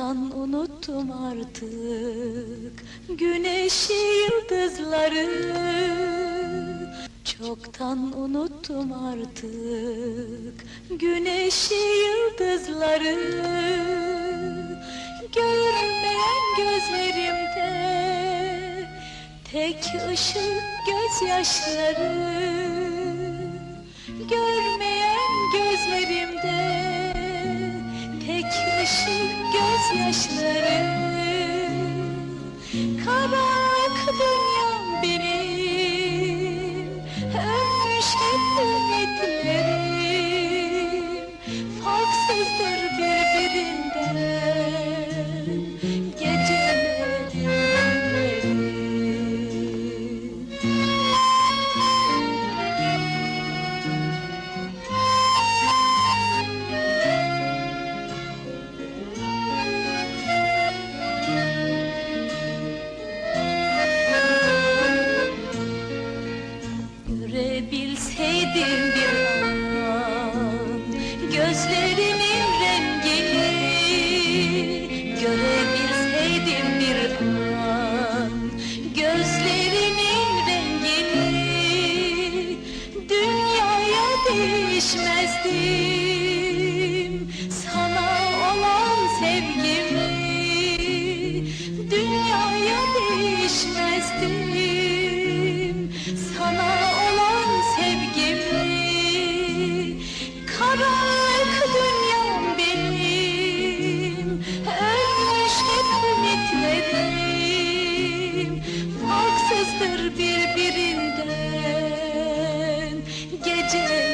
Çoktan unuttum artık güneşi yıldızları. Çoktan unuttum artık güneşi yıldızları. Görmeyen gözlerimde tek ışık gözyaşları gözyaşları Görebilseydim bir an Gözlerimin rengini Görebilseydim bir an Gözlerimin rengini Dünyaya değişmezdim. Sana olan sevgimi Dünyaya değişmezdim ümitlerim Farksızdır birbirinden. Gecelerim